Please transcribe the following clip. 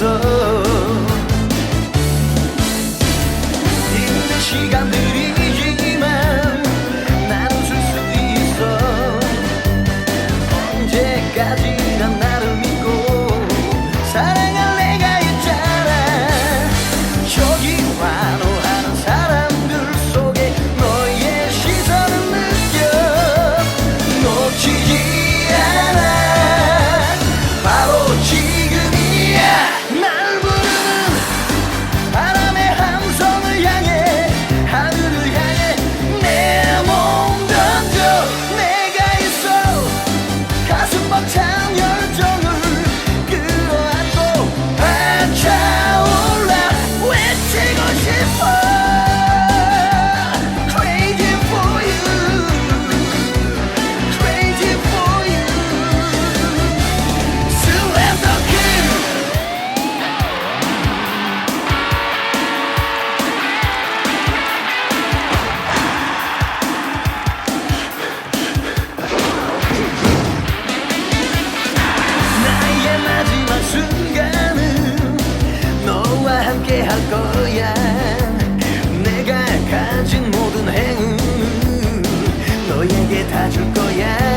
있어. 있는 시간들이 내게 다 줄 거야.